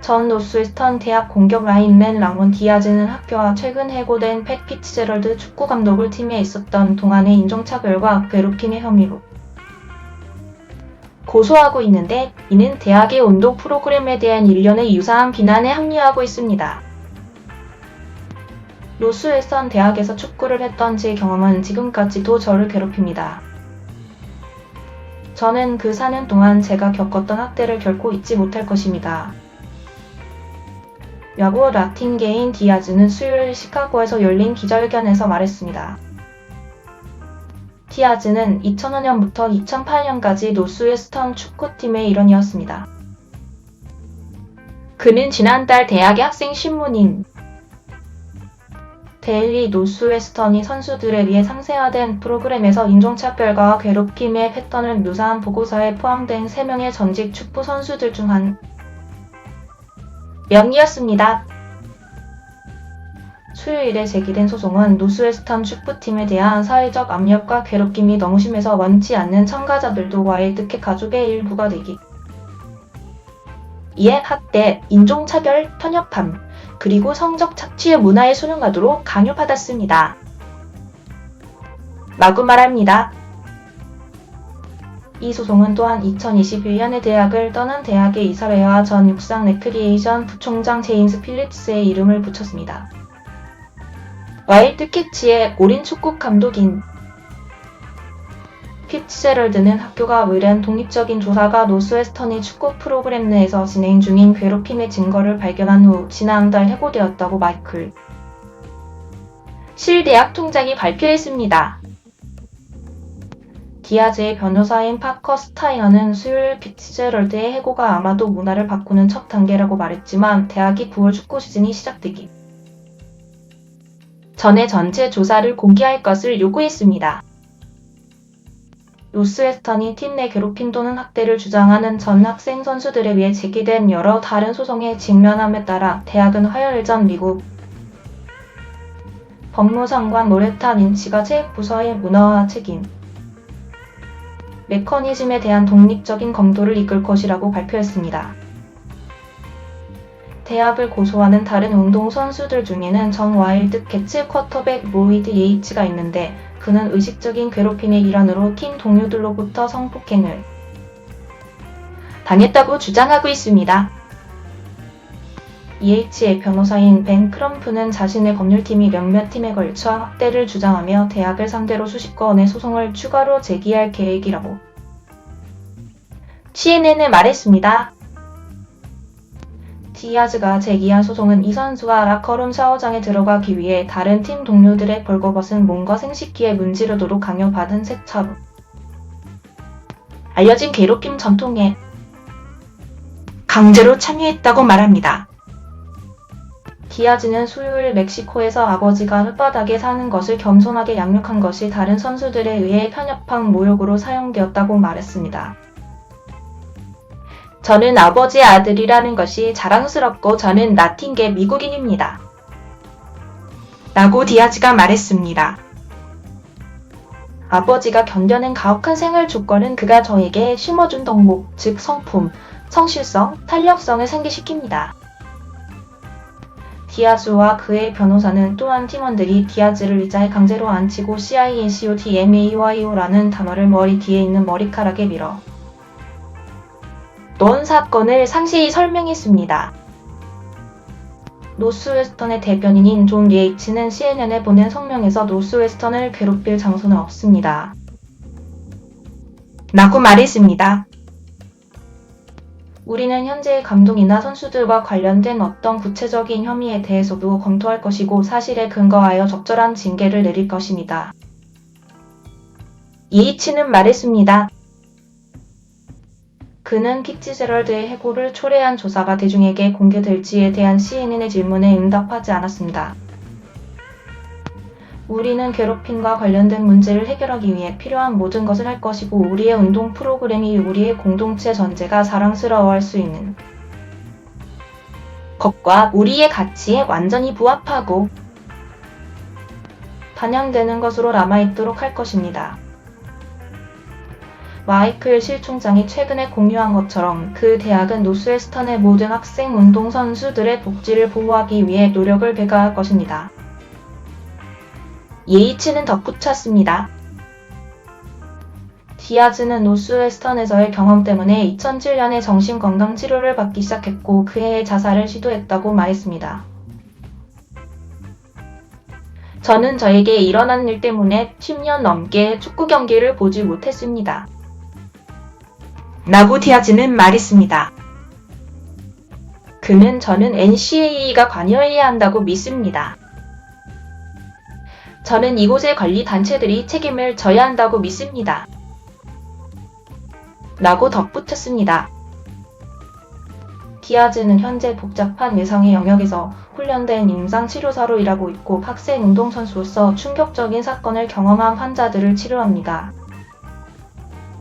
전 노스웨스턴 대학 공격 라인맨 라몬 디아즈는 학교와 최근 해고된 팻 피츠제럴드 축구 감독을 팀에 있었던 동안의 인종차별과 괴롭힘의 혐의로 고소하고 있는데 이는 대학의 운동 프로그램에 대한 일련의 유사한 비난에 합류하고 있습니다. 노스웨스턴 대학에서 축구를 했던 제 경험은 지금까지도 저를 괴롭힙니다. 저는 그 4년 동안 제가 겪었던 학대를 결코 잊지 못할 것입니다. 야구 라틴게인 디아즈는 수요일 시카고에서 열린 기자회견에서 말했습니다. 디아즈는 2005년부터 2008년까지 노스웨스턴 축구팀의 일원이었습니다. 그는 지난달 대학의 학생 신문인 데일리 노스웨스턴이 선수들에 위해 상세화된 프로그램에서 인종차별과 괴롭힘의 패턴을 묘사한 보고서에 포함된 3명의 전직 축구 선수들 중 한 명이었습니다. 수요일에 제기된 소송은 노스웨스턴 축구팀에 대한 사회적 압력과 괴롭힘이 너무 심해서 원치 않는 참가자들도 와일드캣 가족의 일부가 되기. 이에 학대, 인종차별, 편협함, 그리고 성적 착취의 문화에 수능하도록 강요받았습니다. 마구 말합니다. 이 소송은 또한 2021년에 대학을 떠난 대학의 이사회와 전 육상 레크리에이션 부총장 제임스 필립스의 이름을 붙였습니다. 와일드 캐치의 올인 축구 감독인 피츠제럴드는 학교가 의뢰한 독립적인 조사가 노스웨스턴의 축구 프로그램 내에서 진행 중인 괴롭힘의 증거를 발견한 후 지난달 해고되었다고 마이클 실 대학 통장이 발표했습니다. 디아즈의 변호사인 파커 스타이너는 수요일 피츠제럴드의 해고가 아마도 문화를 바꾸는 첫 단계라고 말했지만 대학이 9월 축구 시즌이 시작되기 전에 전체 조사를 공개할 것을 요구했습니다. 노스웨스턴이 팀 내 괴롭힘 또는 학대를 주장하는 전 학생 선수들에 의해 제기된 여러 다른 소송에 직면함에 따라 대학은 화요일 전 미국 법무장관 로레타 린치가 체육 부서의 문화와 책임 메커니즘에 대한 독립적인 검토를 이끌 것이라고 발표했습니다. 대학을 고소하는 다른 운동 선수들 중에는 정 와일드 개츠 쿼터백 로이드 예이츠가 있는데 그는 의식적인 괴롭힘의 일환으로 팀 동료들로부터 성폭행을 당했다고 주장하고 있습니다. EH의 변호사인 벤 크럼프는 자신의 법률팀이 몇몇 팀에 걸쳐 학대를 주장하며 대학을 상대로 수십 건의 소송을 추가로 제기할 계획이라고 CNN에 말했습니다. 디아즈가 제기한 소송은 이 선수가 라커룸 샤워장에 들어가기 위해 다른 팀 동료들의 벌거벗은 몸과 생식기에 문지르도록 강요받은 세차로 알려진 괴롭힘 전통에 강제로 참여했다고 말합니다. 디아즈는 수요일 멕시코에서 아버지가 흙바닥에 사는 것을 겸손하게 양육한 것이 다른 선수들에 의해 편협한 모욕으로 사용되었다고 말했습니다. 저는 아버지의 아들이라는 것이 자랑스럽고 저는 나틴게 미국인입니다. 라고 디아즈가 말했습니다. 아버지가 견뎌낸 가혹한 생활 조건은 그가 저에게 심어준 덕목, 즉 성품, 성실성, 탄력성을 상기시킵니다. 디아즈와 그의 변호사는 또한 팀원들이 디아즈를 의자에 강제로 앉히고 CINCOTMAYO라는 단어를 머리 뒤에 있는 머리카락에 밀어 넣은 사건을 상세히 설명했습니다. 노스웨스턴의 대변인인 존 예이츠는 CNN에 보낸 성명에서 노스웨스턴을 괴롭힐 장소는 없습니다. 라고 말했습니다. 우리는 현재의 감독이나 선수들과 관련된 어떤 구체적인 혐의에 대해서도 검토할 것이고 사실에 근거하여 적절한 징계를 내릴 것입니다. 예이츠는 말했습니다. 그는 픽지제럴드의 해고를 초래한 조사가 대중에게 공개될지에 대한 CNN의 질문에 응답하지 않았습니다. 우리는 괴롭힘과 관련된 문제를 해결하기 위해 필요한 모든 것을 할 것이고 우리의 운동 프로그램이 우리의 공동체 전체가 사랑스러워할 수 있는 것과 우리의 가치에 완전히 부합하고 반영되는 것으로 남아있도록 할 것입니다. 마이클 실 총장이 최근에 공유한 것처럼 그 대학은 노스웨스턴의 모든 학생 운동 선수들의 복지를 보호하기 위해 노력을 배가할 것입니다. 예이치는 덧붙였습니다. 디아즈는 노스웨스턴에서의 경험 때문에 2007년에 정신건강 치료를 받기 시작했고 그해 자살을 시도했다고 말했습니다. 저는 저에게 일어난 일 때문에 10년 넘게 축구 경기를 보지 못했습니다. 라고 디아즈는 말했습니다. 그는 저는 NCAA가 관여해야 한다고 믿습니다. 저는 이곳의 관리 단체들이 책임을 져야 한다고 믿습니다. 라고 덧붙였습니다. 디아즈는 현재 복잡한 외상의 영역에서 훈련된 임상치료사로 일하고 있고 학생 운동선수로서 충격적인 사건을 경험한 환자들을 치료합니다.